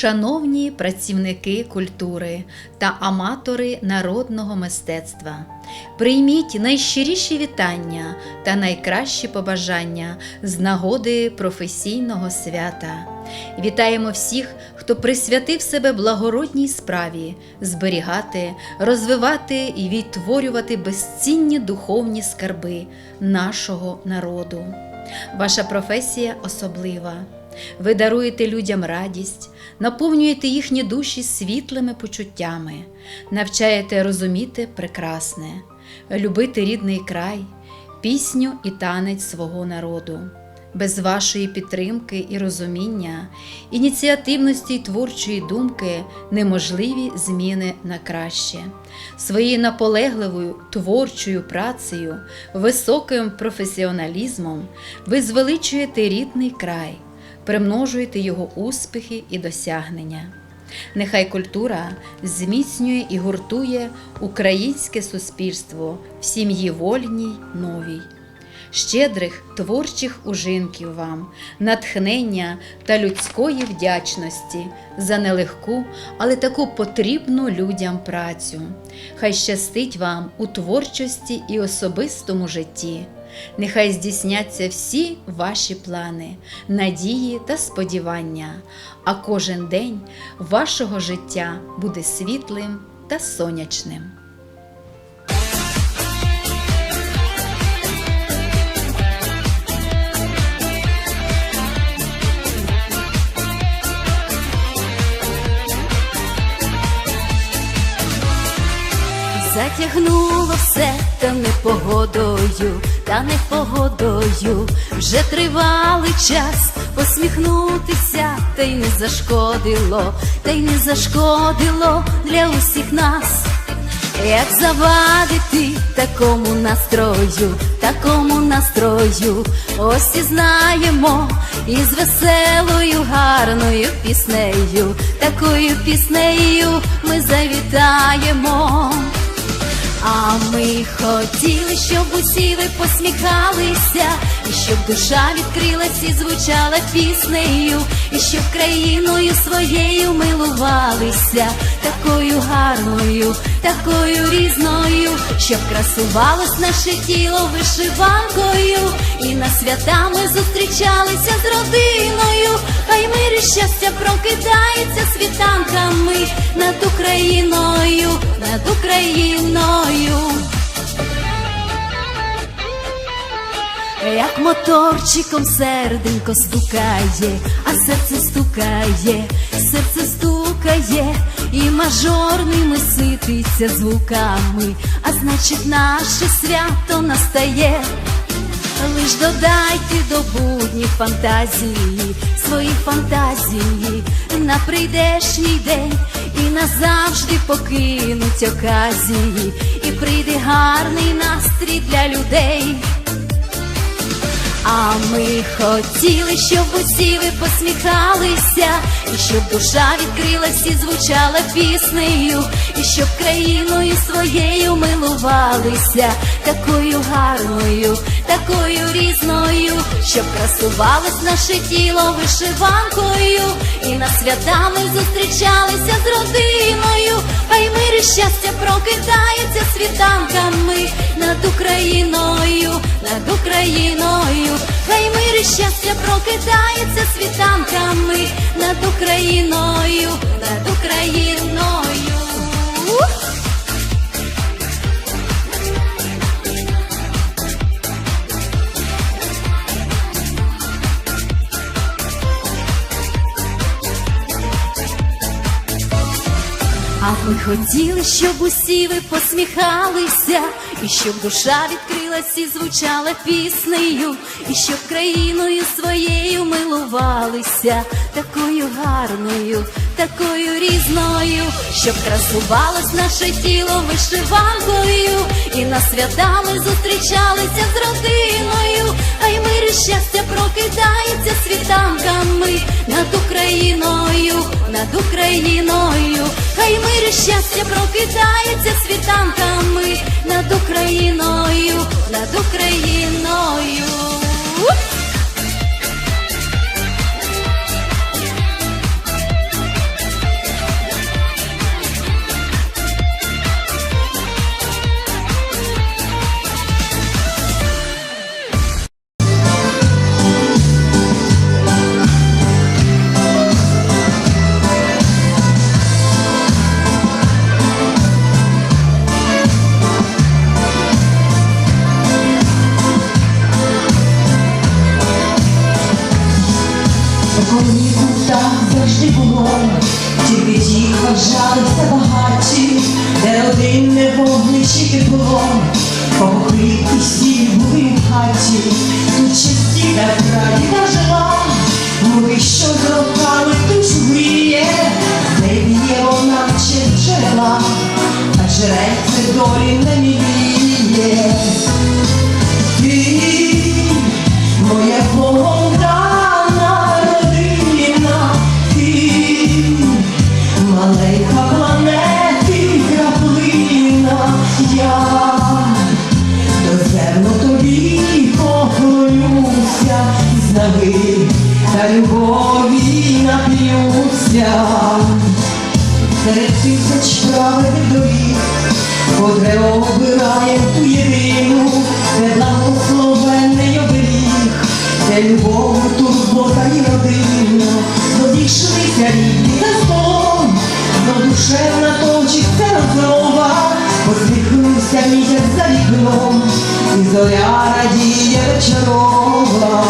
Шановні працівники культури та аматори народного мистецтва, прийміть найщиріші вітання та найкращі побажання з нагоди професійного свята. Вітаємо всіх, хто присвятив себе благородній справі зберігати, розвивати і відтворювати безцінні духовні скарби нашого народу. Ваша професія особлива. Ви даруєте людям радість, наповнюєте їхні душі світлими почуттями, навчаєте розуміти прекрасне, любити рідний край, пісню і танець свого народу. Без вашої підтримки і розуміння, ініціативності й творчої думки неможливі зміни на краще. Своєю наполегливою творчою працею, високим професіоналізмом ви звеличуєте рідний край, примножуєте його успіхи і досягнення. Нехай культура зміцнює і гуртує українське суспільство в сім'ї вольній новій щедрих творчих ужинків вам, натхнення та людської вдячності за нелегку, але таку потрібну людям працю. Хай щастить вам у творчості і особистому житті. Нехай здійсняться всі ваші плани, надії та сподівання, а кожен день вашого життя буде світлим та сонячним. Затягнуло все та непогодою, та непогодою вже тривалий час посміхнутися, та й не зашкодило, та й не зашкодило для усіх нас. Як завадити такому настрою, такому настрою, ось і знаємо, із веселою, гарною піснею, такою піснею ми завітаємо. А ми хотіли, щоб усі ви посміхалися, і щоб душа відкрилась і звучала піснею, і щоб країною своєю милувалися, такою гарною, такою різною, щоб красувалось наше тіло вишиванкою, і на свята ми зустрічалися з родиною, хай мир і щастя прокидається світанками над Україною, над Україною. Як моторчиком серденько стукає, а серце стукає, серце стукає, і мажорними сититься звуками, а значить наше свято настає. Лиш додайте до будніх фантазії, свої фантазії на прийдешній день і назавжди покинуть оказії, і прийде гарний настрій для людей. А ми хотіли, щоб усі ви посміхалися, і щоб душа відкрилась і звучала піснею, і щоб країною своєю милувалися, такою гарною, такою різною, щоб красувалось наше тіло вишиванкою, і на свята ми зустрічалися з родиною, хай мир і щастя прокидається світанками над Україною, над Україною, хай мир і щастя прокидається світанками над Україною, над Україною. А ми хотіли, щоб усі ви посміхалися, і щоб душа відкрилась і звучала піснею, і щоб країною своєю милувалися, такою гарною, такою різною, щоб красувалось наше тіло вишиванкою, і на свята ми зустрічалися з родиною, хай мир і щастя прокидається світанками над Україною, над Україною, хай мир і щастя прокидається світанками над Україною, над Україною. Завжди було, тільки ті вважалися багаті, де родинне вогнище тепло, покрити всі були в хаті, тут часті та прадіда жила, мури, що з роками душу гріє, де б'є вона чи джерела, а джерельце долі не міліє. Маленька планети краплина, я доземно тобі поклонюся, з ноги та любові нап'юся. Серед тисяч праведних доріг, котре обираєм ту єдину, де благословенний оберіг, де любов, турбота і родина, зодійшлися душевна точиться розмова, посміхнувся місяць за вікном, і зоря радіє вечорова.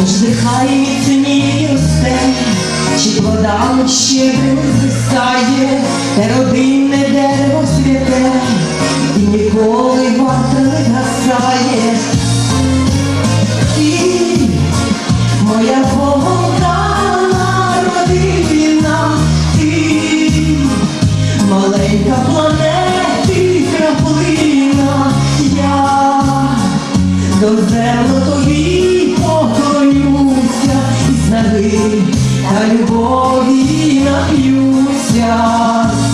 Тож нехай міцніє росте, чи вода щедро звисає, те родинне дерево святе, і ніколи варта не гасає. Ти моя повдана родина, ти маленька планети краплина, я доземно тобі поклонюся, ноги та любові нап'юся.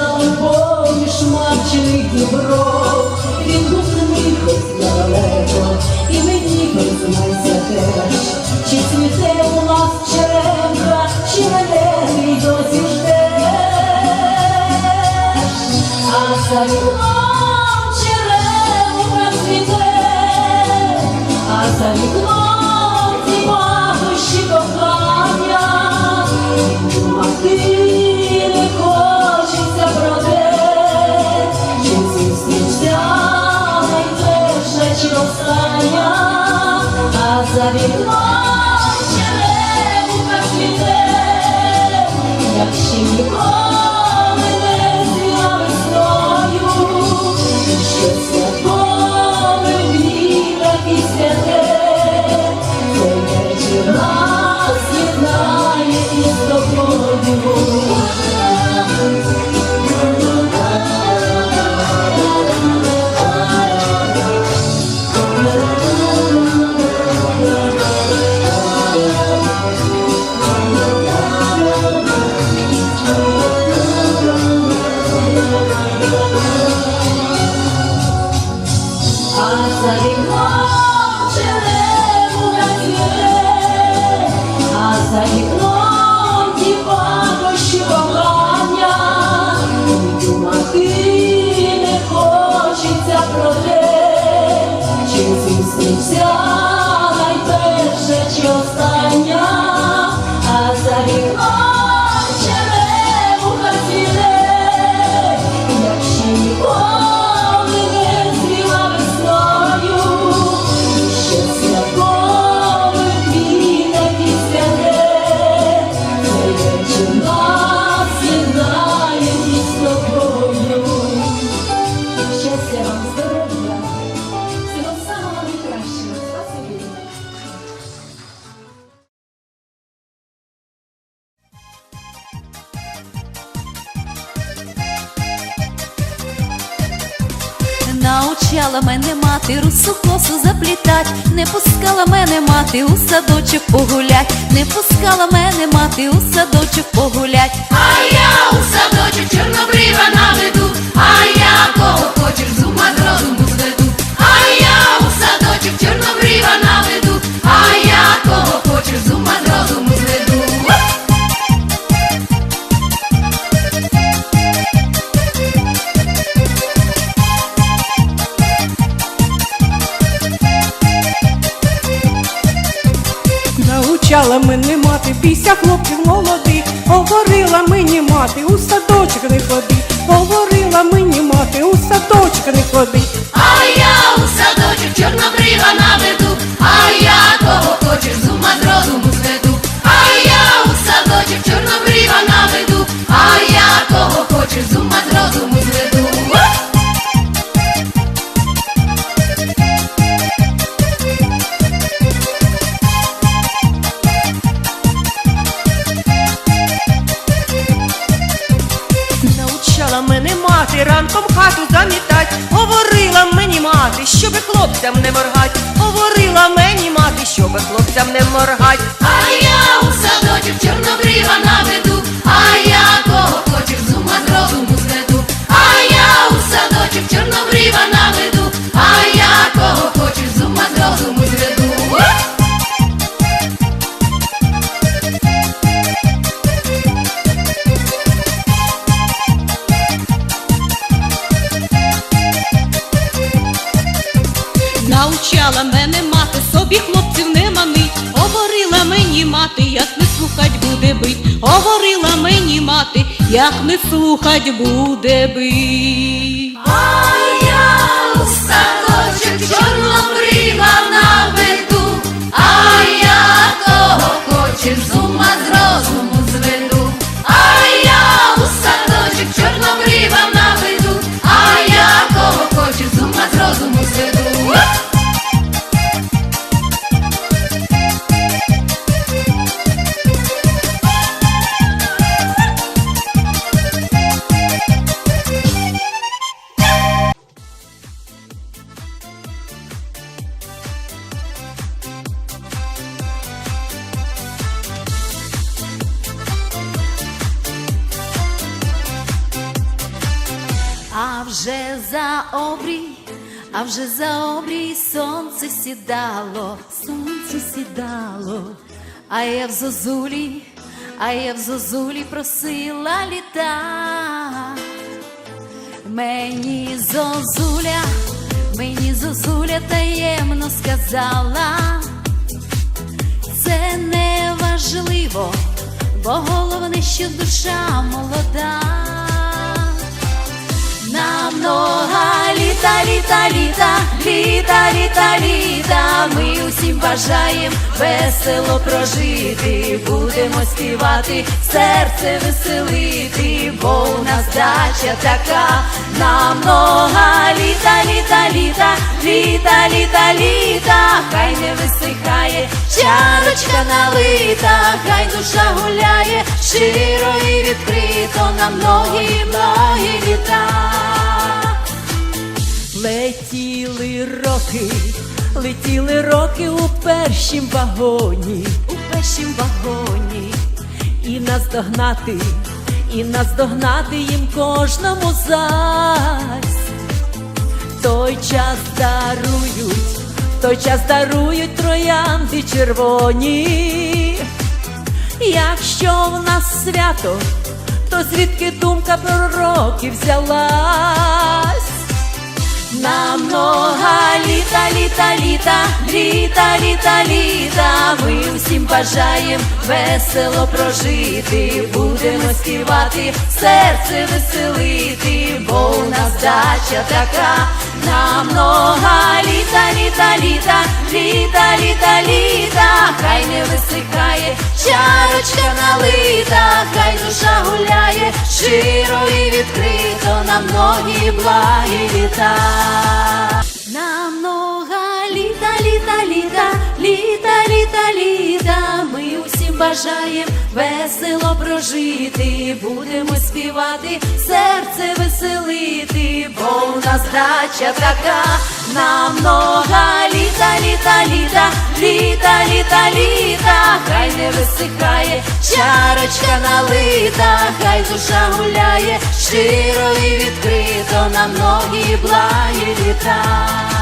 Вечах помнишь, мачених дібров. А за вікном Научала мене мати русу косу заплітать, не пускала мене мати у садочок погулять, не пускала мене мати у садочок погулять. А я у садочок чорнобрива наведу, а я кого хочеш з ума розуму Научала мене мати після хлопців молодих, говорила мені мати, у садочок не ходи, говорила мені мати, у садочок не ходи. А я у садочок чорнобрива наведу, а я кого хочеш з ума з розуму зведу. А я у садочок чорнобрива наведу, а я кого хочеш з ума з розуму зведу. Мене мати ранком хату замітать, говорила мені мати, щоби хлопцям не моргать, говорила мені мати, щоби хлопцям не моргать. А я у садочок чорнобрива наведу, а я кого хочеш з ума з розуму зведу. А я у садочок чорнобрива наведу, мені мати, як не слухать буде бить. Говорила мені мати, як не слухать буде бить. А я у садочок на наведу, а я кого хочеш зума ума з розуму вже за обрій, а вже за обрій сонце сідало, сонце сідало, а я в зозулі, а я в зозулі просила літа. Мені зозуля, мені зозуля таємно сказала, це не важливо, бо головне, що душа молода. На много літа, літа, літа, літа, літа, літа. Ми усім бажаєм весело прожити. Будемо співати, серце веселити, бо у нас дача така. На много літа, літа, літа, літа, літа, літа. Хай не висихає, чарочка налита, хай душа гуляє, широ і відкрито на многі, многі літа. Летіли роки, летіли роки у першім вагоні, У першім вагоні і наздогнати, і наздогнати їм кожному зась. Той час дарують, той час дарують троянди червоні. Якщо в нас свято, то звідки думка пророків взялась? На много літа, літа, літа, літа, літа, літа. Ми усім бажаєм весело прожити. Будемо співати, серце веселити, бо у нас дача така. На много літа, літа, літа, літа, літа, літа. Хай не висихає, чарочка налита, хай душа гуляє, широ і відкрито на многі благі літа. На много літа, літа, літа, літа, літа, літа. Ми усім бажаєм весело прожити. Будемо співати, серце веселити, бо у нас дача така, на много літа, літа, літа, літа, літа, літа, хай не висихає, чарочка налита, хай душа гуляє, щиро і відкрито на многі благі літа.